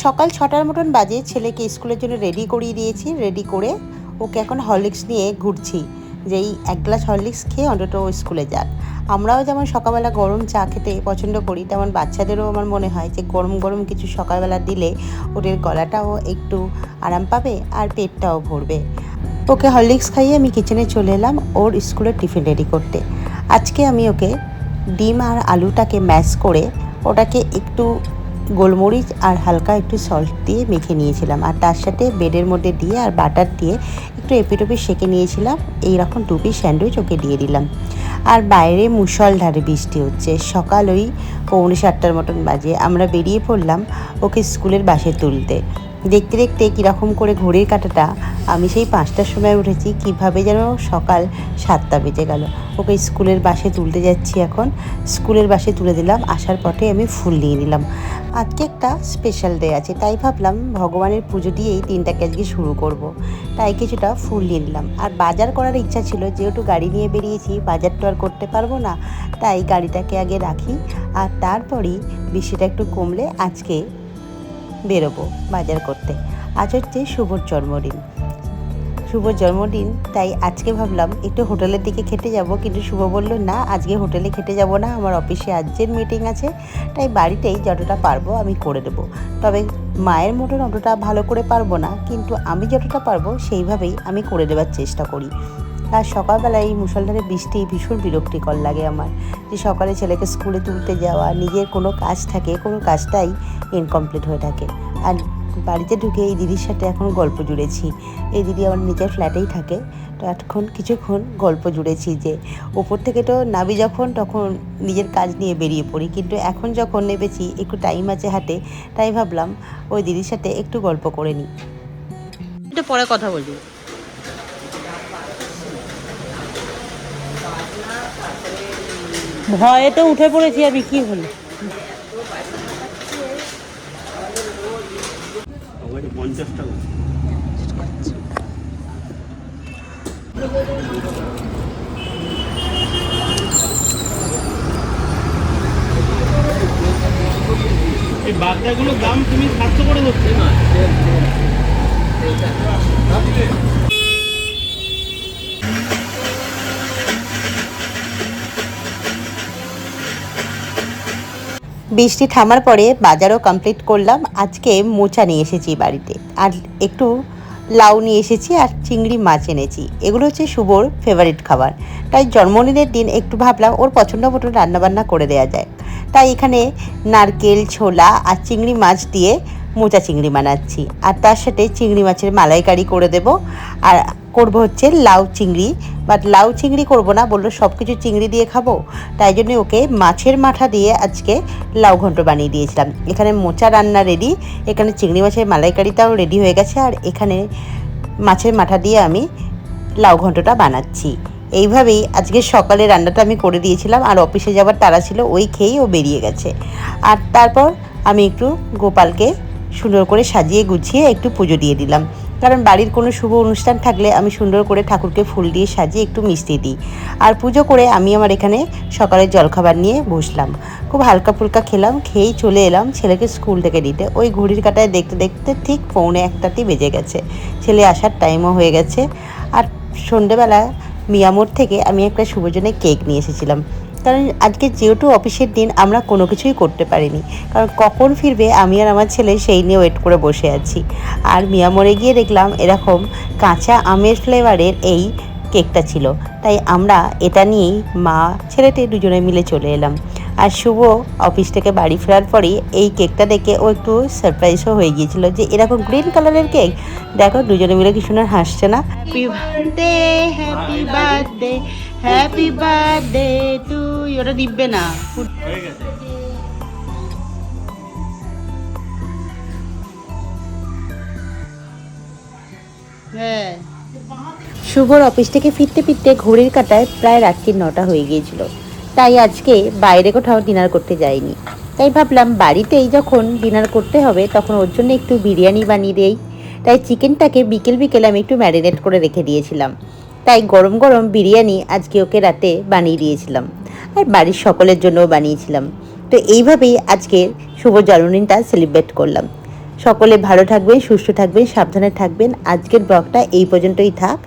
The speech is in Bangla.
সকাল ছটার মতন বাজে ছেলেকে স্কুলের জন্য রেডি করিয়ে দিয়েছি রেডি করে ওকে এখন হরলিক্স নিয়ে ঘুরছি। যে এই এক গ্লাস হরলিক্স খেয়ে অন্তত ও স্কুলে যাক। আমরাও যেমন সকালবেলা গরম চা খেতে পছন্দ করি, তেমন বাচ্চাদেরও আমার মনে হয় যে গরম গরম কিছু সকালবেলা দিলে ওদের গলাটাও একটু আরাম পাবে আর পেটটাও ভরবে। ওকে হরলিক্স খাইয়ে আমি কিচেনে চলে এলাম ওর স্কুলের টিফিন রেডি করতে। আজকে আমি ওকে ডিম আর আলুটাকে ম্যাশ করে ওটাকে একটু গোলমরিচ আর হালকা একটু সল্ট দিয়ে মেখে নিয়েছিলাম। আর তার সাথে বেডের মধ্যে দিয়ে আর বাটার দিয়ে একটু এপিটোপি সেঁকে নিয়েছিলাম। এই রকম পিস স্যান্ডউইচ ওকে দিয়ে দিলাম। আর বাইরে মুষলধারে বৃষ্টি হচ্ছে। সকাল ওই পৌনে সাতটার মতন বাজে। আমরা বেরিয়ে পড়লাম ওকে স্কুলের বাসে তুলতে। দেখতে দেখতে কীরকম করে ঘড়ির কাঁটাটা আমি সেই পাঁচটার সময় উঠেছি, কীভাবে যেন সকাল সাতটা বেজে গেল। ওকে স্কুলের বাসে তুলতে যাচ্ছি এখন। স্কুলের বাসে তুলে দিলাম, আসার পথে আমি ফুল নিয়ে নিলাম। আজকে একটা স্পেশাল ডে আছে, তাই ভাবলাম ভগবানের পুজো দিয়েই দিনটাকে আজকে শুরু করব। তাই কিছুটা ফুল নিয়ে নিলাম। আর বাজার করার ইচ্ছা ছিল, যেহেতু গাড়ি নিয়ে বেরিয়েছি বাজার তো আর করতে পারব না, তাই গাড়িটাকে আগে রাখি। আর তারপরেই বৃষ্টিটা একটু কমলে আজকে বেরোবো বাজার করতে। আজ হচ্ছে শুভর জন্মদিন। শুভর জন্মদিন, তাই আজকে ভাবলাম একটু হোটেলের দিকে খেতে যাব, কিন্তু শুভ বলল, না, আজকে হোটেলে খেতে যাব না, আমার অফিসে আর্জেন্ট মিটিং আছে, তাই বাড়িতেই যতটা পারব আমি করে দেবো। তবে মায়ের মতন অতটা ভালো করে পারব না, কিন্তু আমি যতটা পারব সেইভাবেই আমি করে দেওয়ার চেষ্টা করি। আর সকালবেলায় এই মুসলধারে বৃষ্টি ভীষণ বিরক্তিকর লাগে আমার। যে সকালে ছেলেকে স্কুলে তুলতে যাওয়া, নিজের কোনো কাজ থাকে, কোনো কাজটাই ইনকমপ্লিট হয়ে থাকে। আর বাড়িতে ঢুকে এই দিদির সাথে এখন গল্প জুড়েছি। এই দিদি আমার নিজের ফ্ল্যাটেই থাকে। তো এখন কিছুক্ষণ গল্প জুড়েছি যে ওপর থেকে তো নাবি যখন, তখন নিজের কাজ নিয়ে বেরিয়ে পড়ি। কিন্তু এখন যখন নেবেছি একটু টাইম আছে হাতে, তাই ভাবলাম ওই দিদির সাথে একটু গল্প করে নিই। একটু পরে কথা বলবি। ভয়ে তো উঠে পড়েছি আমি, কি হলো? এই বাগদাগুলোর দাম তুমি সাতশো করে ধরছো না বৃষ্টি থামার পরে বাজারও কমপ্লিট করলাম। আজকে মোচা নিয়ে এসেছি বাড়িতে। আর একটু লাউ নিয়ে এসেছি আর চিংড়ি মাছ এনেছি। এগুলো হচ্ছে শুভর ফেভারিট খাবার। তাই জন্মদিনের দিন একটু ভাবলাম ওর পছন্দ মতো রান্নাবান্না করে দেওয়া যায়। তাই এখানে নারকেল, ছোলা আর চিংড়ি মাছ দিয়ে মোচা চিংড়ি বানাচ্ছি। আর তার সাথে চিংড়ি মাছের মালাইকারি করে দেব। আর করব হচ্ছে লাউ চিংড়ি। বাট লাউ চিংড়ি করব না, বলল সব কিছু চিংড়ি দিয়ে খাব। তাই জন্য ওকে মাছের মাথা দিয়ে আজকে লাউ ঘন্ট বানিয়ে দিয়েছিলাম। এখানে মোচা রান্না রেডি এখানে চিংড়ি মাছের মালাইকারিটাও রেডি হয়ে গেছে, আর এখানে মাছের মাথা দিয়ে আমি লাউ ঘন্টটা বানাচ্ছি। এইভাবেই আজকে সকালে রান্নাটা আমি করে দিয়েছিলাম, আর অফিসে যাবার তারা ছিল, ওই খেয়েই ও বেরিয়ে গেছে। আর তারপর আমি একটু গোপালকে সুন্দর করে সাজিয়ে গুছিয়ে একটু পুজো দিয়ে দিলাম। কারণ বাড়ির কোনো শুভ অনুষ্ঠান থাকলে আমি সুন্দর করে ঠাকুরকে ফুল দিয়ে সাজিয়ে একটু মিষ্টি দিই। আর পুজো করে আমি আমার এখানে সকালের জলখাবার নিয়ে বসলাম। খুব হালকা ফুলকা খেলাম, খেয়েই চলে এলাম ছেলেকে স্কুল থেকে দিতে। ওই ঘড়ির কাটায় দেখতে দেখতে ঠিক পৌনে একটাতেই বেজে গেছে। ছেলে আসার টাইমও হয়ে গেছে। আর সন্ধেবেলা মিয়ামোর থেকে আমি একটা শুভজনে কেক নিয়ে এসেছিলাম। কারণ আজকে যেহেতু অফিসের দিন, আমরা কোনো কিছুই করতে পারিনি। কারণ কখন ফিরবে আমি আর আমার ছেলে সেই নিয়ে ওয়েট করে বসে আছি। আর মিয়ামোড়ে গিয়ে দেখলাম এরকম কাঁচা আমের ফ্লেভারের এই কেকটা ছিল। তাই আমরা এটা নিয়েই মা ছেলেতে দুজনে মিলে চলে এলাম। আর শুভ অফিস থেকে বাড়ি ফেরার পরে এই কেকটা দেখে ও একটু সারপ্রাইজও হয়ে গিয়েছিল যে এরকম গ্রিন কালারের কেক দেখো দুজনে মিলে কি সুন্দর হাসছে না? হ্যাপি বার্থডে টু ওটা দিব্বে না। হয়ে। শুভর অফিস থেকে ফিরতে ফিরতে ঘড়ির কাটায় প্রায় রাত্রির নটা হয়ে গিয়েছিল। তাই আজকে বাইরে কোথাও ডিনার করতে যাইনি। তাই ভাবলাম বাড়িতেই যখন ডিনার করতে হবে তখন ওর জন্য একটু বিরিয়ানি বানিয়ে দেই। তাই চিকেনটাকে বিকেল বিকেল আমি একটু ম্যারিনেট করে রেখে দিয়েছিলাম। তাই গরম গরম বিরিয়ানি আজকে ওকে রাতে বানিয়ে দিয়েছিলাম। আর বাড়ির সকলের জন্যও বানিয়েছিলাম। তো এইভাবেই আজকের শুভ জন্মদিনটা সেলিব্রেট করলাম। সকলে ভালো থাকবেন, সুস্থ থাকবেন, সাবধানে থাকবেন। আজকের ব্লগটা এই পর্যন্তই থাক।